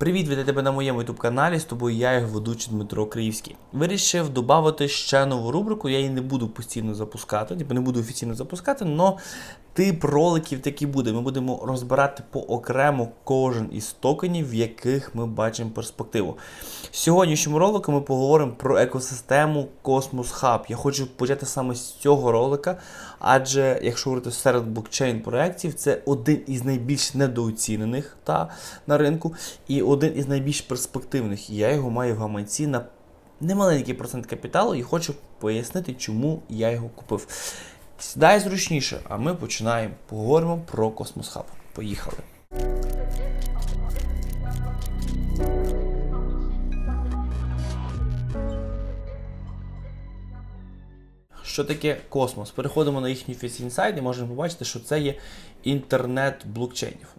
Привіт, вітаю тебе на моєму youtube каналі. З тобою я, його ведучий Дмитро Криївський. Вирішив додати ще нову рубрику. Я її не буду постійно запускати, типу не буду офіційно запускати, але тип роликів такий буде. Ми будемо розбирати поокремо кожен із токенів, в яких ми бачимо перспективу. В сьогоднішньому ролику ми поговоримо про екосистему Cosmos Hub. Я хочу почати саме з цього ролика, адже якщо говорити серед блокчейн проєктів, це один із найбільш недооцінених та, на ринку і один із найбільш перспективних. І я його маю в гаманці на немаленький процент капіталу і хочу пояснити, чому я його купив. Сідай зручніше, а ми починаємо. Поговоримо про Космос Hub. Поїхали. Що таке космос? Переходимо на їхній офіційний сайт і можемо побачити, що це є інтернет блокчейнів.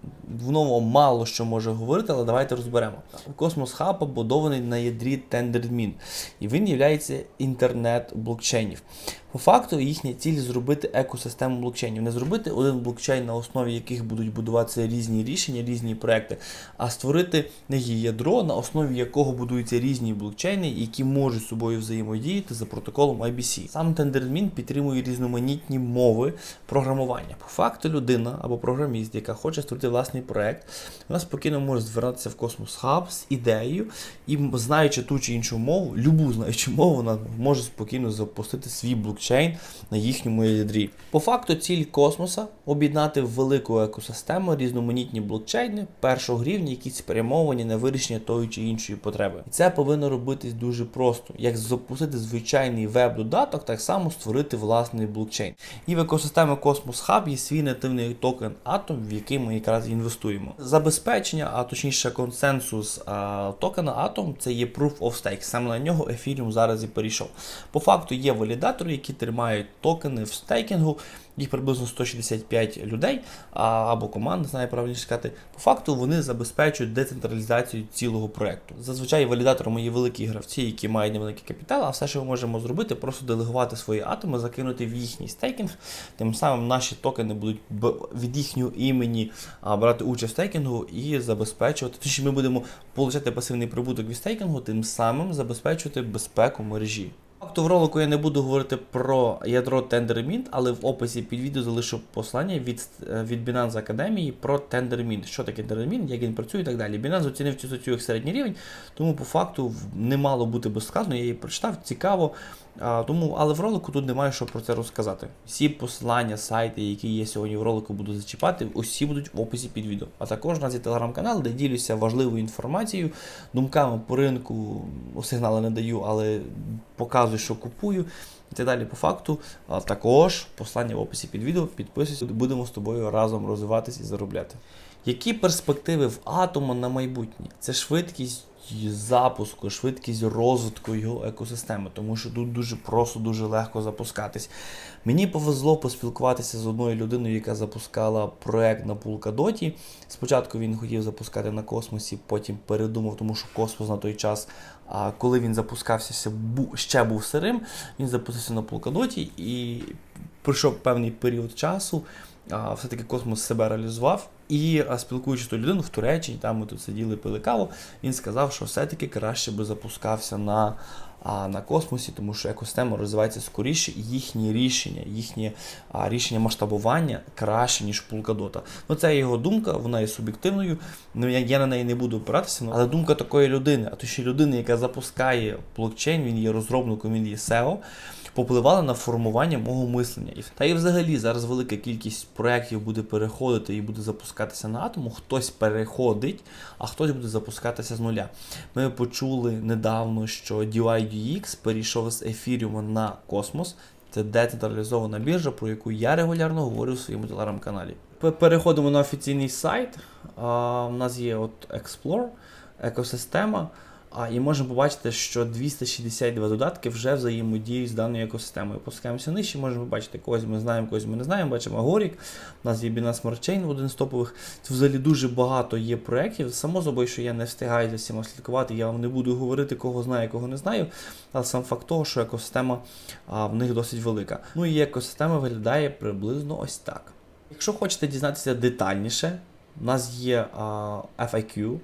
В мало що може говорити, але давайте розберемо. Космос Хаб побудований на ядрі TenderMint, і він є інтернет блокчейнів. По факту їхня ціль зробити екосистему блокчейнів. Не зробити один блокчейн, на основі яких будуть будуватися різні рішення, різні проекти, а створити не ядро, на основі якого будуються різні блокчейни, які можуть з собою взаємодіяти за протоколом IBC. Сам TenderMint підтримує різноманітні мови програмування. По факту людина або програміст, яка хоче створити власний проект, вона спокійно може звернутися в Cosmos Hub з ідеєю і знаючи ту чи іншу мову, любу знаючи мову, вона може спокійно запустити свій блокчейн на їхньому ядрі. По факту, ціль космоса об'єднати велику екосистему різноманітні блокчейни першого рівня, які спрямовані на вирішення тої чи іншої потреби. І це повинно робитись дуже просто. Як запустити звичайний веб-додаток, так само створити власний блокчейн. І в екосистемі Cosmos Hub є свій нативний токен Atom, в який ми якраз інвестуємо. Забезпечення, а точніше консенсус а, токена Atom це є Proof of Stake. Саме на нього Ethereum зараз і перейшов. По факту є валідатори, які тримають токени в стейкінгу. Їх приблизно 165 людей або команд, не знаю правильніше сказати. По факту вони забезпечують децентралізацію цілого проекту. Зазвичай валідаторами є великі гравці, які мають невеликий капітал, а все, що ми можемо зробити, просто делегувати свої атоми, закинути в їхній стейкінг. Тим самим наші токени будуть від їхнього імені брати участь в стейкінгу і забезпечувати. Точніше, ми будемо отримати пасивний прибуток від стейкінгу, тим самим забезпечувати безпеку мережі. Факту в ролику я не буду говорити про ядро TenderMint, але в описі під відео залишу послання від від Binance Академії про TenderMint. Що таке TenderMint, як він працює і так далі. Binance оцінив цю статтю як середній рівень, тому по факту не мало бути безсказно, я її прочитав, цікаво. А, тому, Але в ролику тут немає що про це розказати. Всі посилання, сайти, які є сьогодні в ролику, буду зачіпати, усі будуть в описі під відео. А також у нас є телеграм-канал, де ділюся важливою інформацією, думками по ринку, сигнали не даю, але показую, що купую. І так далі по факту. А також послання в описі під відео. Підписуйся, будемо з тобою разом розвиватись і заробляти. Які перспективи в атома на майбутнє? Це швидкість запуску, швидкість розвитку його екосистеми, тому що тут дуже просто, дуже легко запускатись. Мені повезло поспілкуватися з одною людиною, яка запускала проект на Пулкадоті. Спочатку він хотів запускати на космосі, потім передумав, тому що космос на той час, коли він запускався, ще був сирим. Він запустився на Пулкадоті і пройшов певний період часу. Все-таки космос себе реалізував. І спілкуючись ту людину в Туреччині, там ми тут сиділи, пили каву, він сказав, що все-таки краще би запускався на а, на космосі, тому що екосистема розвивається скоріше, і їхні рішення, їхнє а, рішення масштабування краще, ніж Пулкадота. Ну, це його думка, вона є суб'єктивною. Ну, я, я на неї не буду опиратися, але думка такої людини, а то ще людини, яка запускає блокчейн, він є розробником, він є SEO попливали на формування мого мислення. Та і взагалі зараз велика кількість проєктів буде переходити і буде запускатися на атому. Хтось переходить, а хтось буде запускатися з нуля. Ми почули недавно, що DYDX перейшов з Ethereum на Космос. Це децентралізована біржа, про яку я регулярно говорю в своєму телеграм-каналі. Переходимо на офіційний сайт. У нас є от Explore, екосистема. А, І можемо побачити, що 262 додатки вже взаємодіють з даною екосистемою. Опускаємося нижче, можемо побачити, когось ми знаємо, когось ми не знаємо. Бачимо Агорік, у нас є Binance Smart Chain, один з топових. Це взагалі дуже багато є проєктів. Само собою, що я не встигаю за всіма слідкувати, я вам не буду говорити, кого знаю, кого не знаю. Але сам факт того, що екосистема а, в них досить велика. Ну і екосистема виглядає приблизно ось так. Якщо хочете дізнатися детальніше, у нас є а, FIQ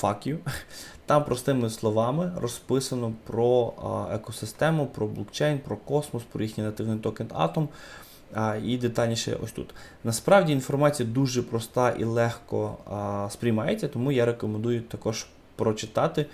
fuck you. Там простими словами розписано про екосистему, про блокчейн, про космос, про їхній нативний токен Atom. І детальніше ось тут. Насправді інформація дуже проста і легко сприймається, тому я рекомендую також прочитати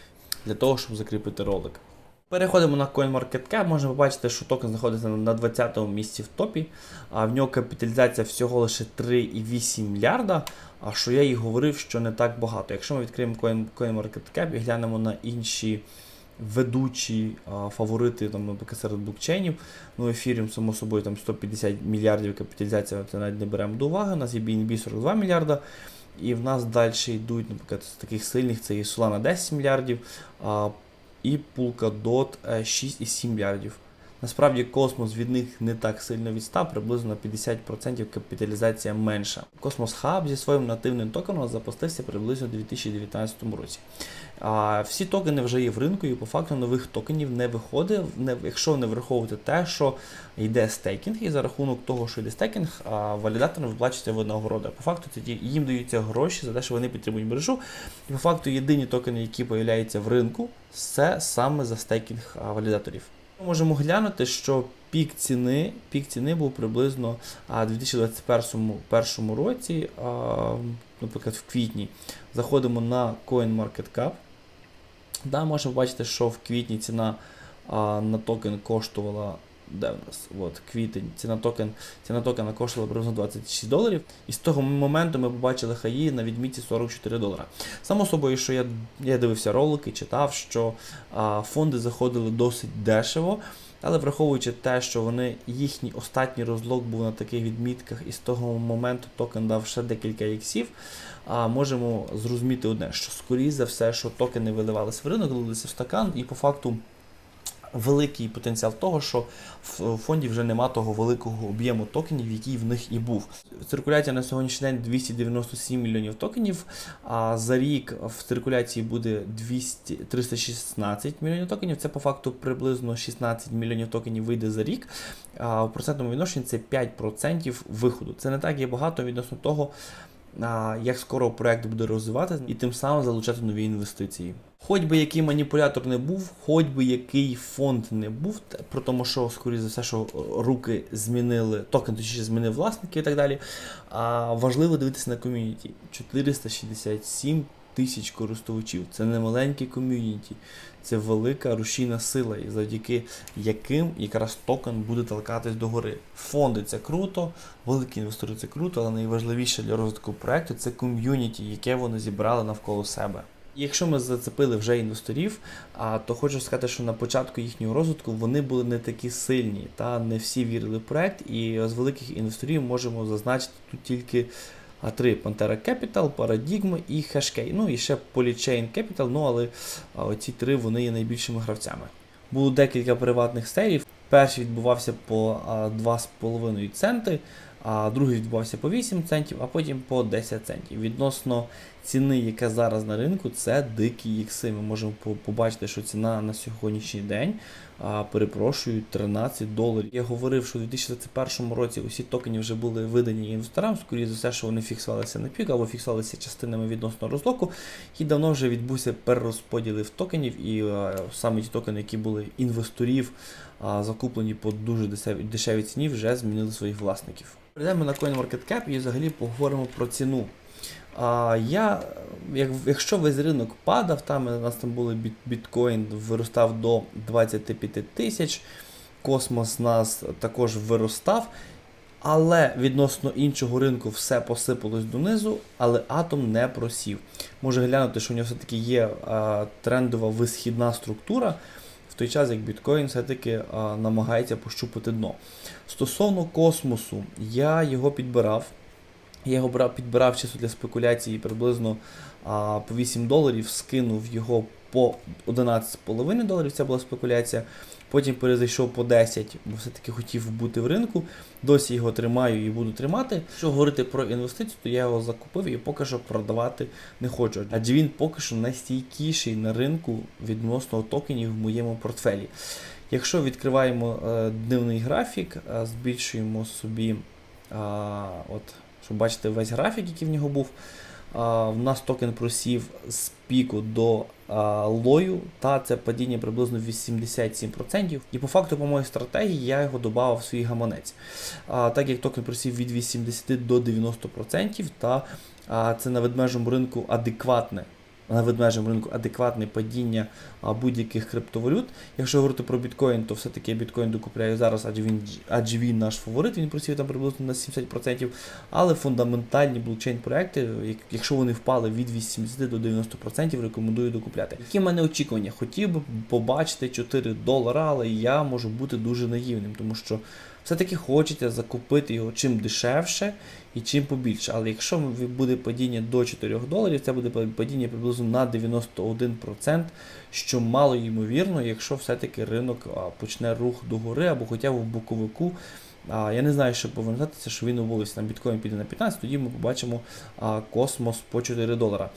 для того, щоб закріпити ролик. Переходимо на CoinMarketCap. Можна побачити, що токен знаходиться на 20-му місці в топі, а в нього капіталізація всього лише 3,8 мільярда. А що я і говорив, що не так багато. Якщо ми відкриємо Coin, CoinMarketCap і глянемо на інші ведучі а, фаворити там, наприклад, серед блокчейнів, ну Ethereum, само собою, там 150 мільярдів капіталізація, це навіть не беремо до уваги. У нас є BNB 42 мільярда. І в нас далі йдуть, наприклад, з таких сильних це і Solana 10 мільярдів, а, і Polkadot е, 6,7 мільярдів. Насправді космос від них не так сильно відстав, приблизно на 50% капіталізація менша. Космос Hub зі своїм нативним токеном запустився приблизно у 2019 році. А, всі токени вже є в ринку, і по факту нових токенів не виходить, не, якщо не враховувати те, що йде стейкінг, і за рахунок того, що йде стейкінг, валідаторам виплачується винагорода. По факту ті- їм даються гроші за те, що вони підтримують мережу. І по факту єдині токени, які з'являються в ринку, це саме за стейкінг валідаторів. Ми можемо глянути, що пік ціни, пік ціни був приблизно у 2021 році, наприклад, в квітні. Заходимо на CoinMarketCap. Да, можемо бачити, що в квітні ціна на токен коштувала. Де в нас? От, квітень. Ціна токен, ціна токена коштувала приблизно 26 доларів. І з того моменту ми побачили хаї на відмітці 44 долара. Само собою, що я, я дивився ролики, читав, що а, фонди заходили досить дешево. Але враховуючи те, що вони їхній останній розлог був на таких відмітках, і з того моменту токен дав ще декілька іксів, а можемо зрозуміти одне, що скоріше за все, що токени виливалися в ринок, лилися в стакан, і по факту великий потенціал того, що в фонді вже нема того великого об'єму токенів, який в них і був. Циркуляція на сьогоднішній день 297 мільйонів токенів, а за рік в циркуляції буде 200, 316 мільйонів токенів. Це по факту приблизно 16 мільйонів токенів вийде за рік. А в процентному відношенні це 5% виходу. Це не так є багато відносно того, як скоро проект буде розвиватися, і тим самим залучати нові інвестиції. Хоч би який маніпулятор не був, хоч би який фонд не був, про тому, що, скоріше за все, що руки змінили, токен точніше змінив власники і так далі. А важливо дивитися на ком'юніті. 467 тисяч користувачів. Це не маленьке ком'юніті, це велика рушійна сила, і завдяки яким якраз токен буде толкатись догори. Фонди це круто, великі інвестори це круто, але найважливіше для розвитку проекту це ком'юніті, яке вони зібрали навколо себе. Якщо ми зацепили вже інвесторів, то хочу сказати, що на початку їхнього розвитку вони були не такі сильні, та не всі вірили в проект. І з великих інвесторів можемо зазначити тут тільки а, три: Pantera Capital, Paradigm і Hashkey. Ну і ще Polychain Capital, ну але а, оці три вони є найбільшими гравцями. Було декілька приватних сейлів. Перший відбувався по 2,5 центи, а другий відбувався по 8 центів, а потім по 10 центів. Відносно ціни, яка зараз на ринку, це дикі ікси. Ми можемо побачити, що ціна на сьогоднішній день, а, перепрошую, 13 доларів. Я говорив, що у 2021 році усі токени вже були видані інвесторам, скоріше за все, що вони фіксувалися на пік або фіксувалися частинами відносно розлоку. І давно вже відбувся перерозподіл токенів, і а, саме ті токени, які були інвесторів, а, закуплені по дуже дешевій, ціні, вже змінили своїх власників. Перейдемо на CoinMarketCap і взагалі поговоримо про ціну. А, я, як, якщо весь ринок падав, там у нас там були біт, біткоін виростав до 25 тисяч, космос нас також виростав. Але відносно іншого ринку все посипалось донизу, але атом не просів. Може глянути, що у нього все-таки є а, трендова висхідна структура, в той час як біткоін все-таки намагається пощупати дно. Стосовно космосу, я його підбирав. Я його брав, підбирав чисто для спекуляції приблизно а, по 8 доларів, скинув його по 11,5 доларів, це була спекуляція. Потім перезайшов по 10, бо все-таки хотів бути в ринку. Досі його тримаю і буду тримати. Якщо говорити про інвестицію, то я його закупив і поки що продавати не хочу. Адже він поки що найстійкіший на ринку відносно токенів в моєму портфелі. Якщо відкриваємо е, дневний графік, е, збільшуємо собі, а, от, щоб бачити весь графік, який в нього був. В нас токен просів з піку до лою, та це падіння приблизно 87%. І по факту, по моїй стратегії, я його додав в свій гаманець. Так як токен просів від 80 до 90%, та це на ведмежому ринку адекватне. На ведмежому ринку адекватне падіння будь-яких криптовалют. Якщо говорити про біткоін, то все-таки я біткоін докупляю зараз, адже він, адже він наш фаворит, він просів там приблизно на 70%. Але фундаментальні блокчейн-проекти, якщо вони впали від 80 до 90%, рекомендую докупляти. Які в мене очікування? Хотів би побачити 4 долара, але я можу бути дуже наївним, тому що все-таки хочеться закупити його чим дешевше і чим побільше. Але якщо буде падіння до 4 доларів, це буде падіння приблизно на 91%, що мало ймовірно, якщо все-таки ринок почне рух догори або хоча б в боковику. А, я не знаю, що повинен статися, що він обвалився. Там біткоін піде на 15, тоді ми побачимо а, космос по 4 долара.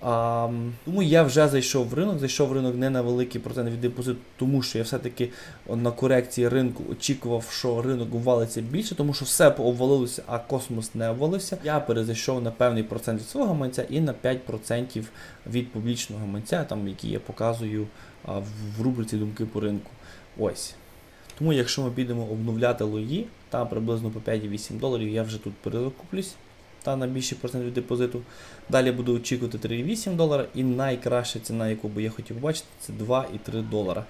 А, тому я вже зайшов в ринок, зайшов в ринок не на великий процент від депозиту, тому що я все-таки на корекції ринку очікував, що ринок обвалиться більше, тому що все обвалилося, а космос не обвалився. Я перезайшов на певний процент від свого гаманця і на 5% від публічного гаманця, там, який я показую в рубриці думки по ринку. Ось. Тому якщо ми підемо обновляти лої, там приблизно по 5,8 доларів я вже тут перезакуплюсь та на більший процент від депозиту. Далі буду очікувати 3,8 долара і найкраща ціна, яку би я хотів побачити, це 2,3 долара.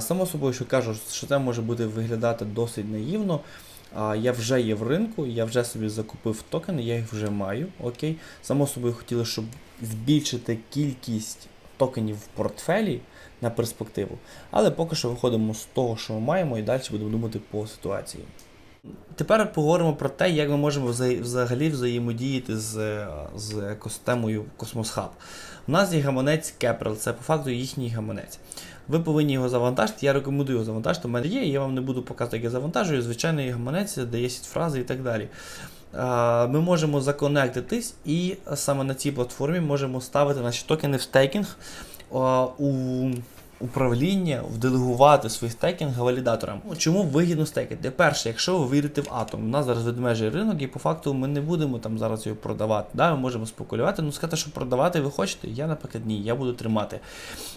Само собою, що кажу, що це може бути виглядати досить наївно. Я вже є в ринку, я вже собі закупив токени, я їх вже маю. Окей. Само собою хотіли, щоб збільшити кількість токенів в портфелі на перспективу. Але поки що виходимо з того, що ми маємо, і далі будемо думати по ситуації. Тепер поговоримо про те, як ми можемо взагалі взаємодіяти з, з екосистемою Космос Хаб. У нас є гаманець Кепрел, це по факту їхній гаманець. Ви повинні його завантажити. Я рекомендую його завантажити. У мене є, я вам не буду показувати, як я завантажую. Звичайний гаманець, де є фрази і так далі. Ми можемо законектитись і саме на цій платформі можемо ставити наші токени в стейкінг у управління, вделегувати свій стейкінг валідаторам. Ну, Чому вигідно стейкати? Перше, якщо ви вірите в атом, у нас зараз ведмежий ринок, і по факту ми не будемо там зараз його продавати. Да, Ми можемо спекулювати, ну сказати, що продавати ви хочете, я, наприклад, ні, я буду тримати.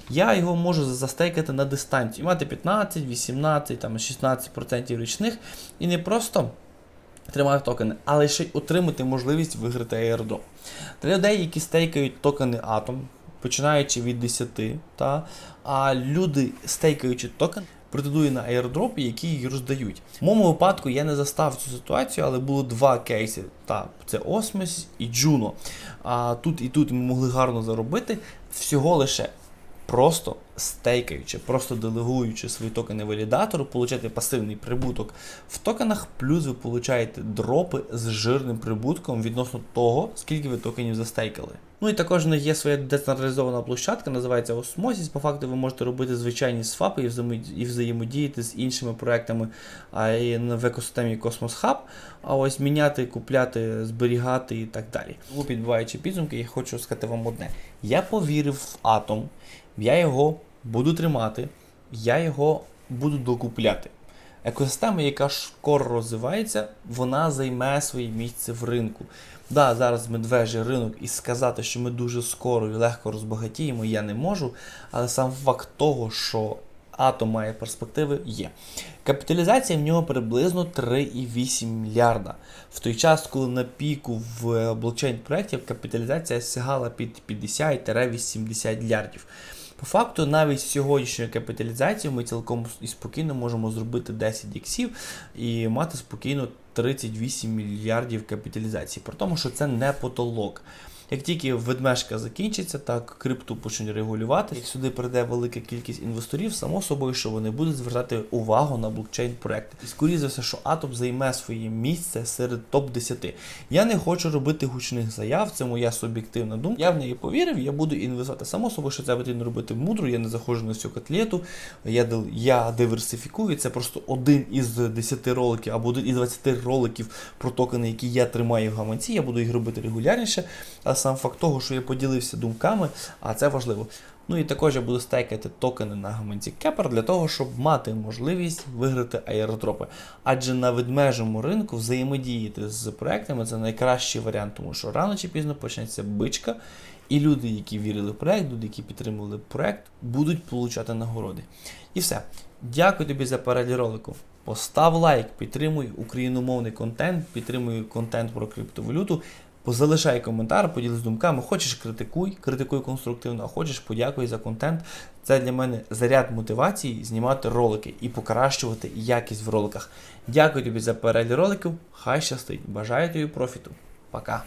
Я його можу застейкати на дистанції, мати 15, 18, там, 16% річних, і не просто. Тримаю токени, але ще й отримати можливість виграти airdrop. Для людей, які стейкають токени Atom, починаючи від 10, та, а люди, стейкаючи токен, претендують на airdrop, які її роздають. В моєму випадку я не застав цю ситуацію, але було два кейси. Та, це Осмос і Джуно. А тут і тут ми могли гарно заробити всього лише просто стейкаючи, просто делегуючи свої токени валідатору, получати пасивний прибуток в токенах, плюс ви получаєте дропи з жирним прибутком відносно того, скільки ви токенів застейкали. Ну і також в них є своя децентралізована площадка, називається Osmosis. По факту ви можете робити звичайні свапи і взаємодіяти з іншими проектами в екосистемі Cosmos Hub, а ось міняти, купляти, зберігати і так далі. Підбиваючи підсумки, я хочу сказати вам одне: я повірив в атом, я його буду тримати, я його буду докупляти. Екосистема, яка скоро розвивається, вона займе своє місце в ринку. Да, зараз медвежий ринок і сказати, що ми дуже скоро і легко розбагатіємо, я не можу. Але сам факт того, що атом має перспективи, є. Капіталізація в нього приблизно 3,8 мільярда. В той час, коли на піку в блокчейн проєктів капіталізація сягала під 50-80 мільярдів. По факту, навіть з сьогоднішньою капіталізацією ми цілком і спокійно можемо зробити 10 іксів і мати спокійно 38 мільярдів капіталізації. При тому, що це не потолок. Як тільки ведмежка закінчиться, так крипту почнуть регулювати. Як сюди прийде велика кількість інвесторів, само собою, що вони будуть звертати увагу на блокчейн проекти. І скоріше за все, що Атом займе своє місце серед топ-10. Я не хочу робити гучних заяв, це моя суб'єктивна думка. Я в неї повірив, я буду інвестувати. Само собою, що це потрібно робити мудро, я не заходжу на всю котлету, я, я диверсифікую. Це просто один із 10 роликів або один із 20 роликів про токени, які я тримаю в гаманці. Я буду їх робити регулярніше. Але сам факт того, що я поділився думками, а це важливо. Ну і також я буду стейкати токени на гаманці Кепер для того, щоб мати можливість виграти аеродропи. Адже на ведмежому ринку взаємодіяти з проектами це найкращий варіант, тому що рано чи пізно почнеться бичка, і люди, які вірили в проект, люди, які підтримували проект, будуть получати нагороди. І все. Дякую тобі за перегляд ролику. Постав лайк, підтримуй україномовний контент, підтримуй контент про криптовалюту. Позалишай коментар, поділись думками. Хочеш критикуй, критикуй конструктивно, а хочеш подякуй за контент. Це для мене заряд мотивації знімати ролики і покращувати якість в роликах. Дякую тобі за перегляд роликів. Хай щастить. Бажаю тобі профіту. Пока.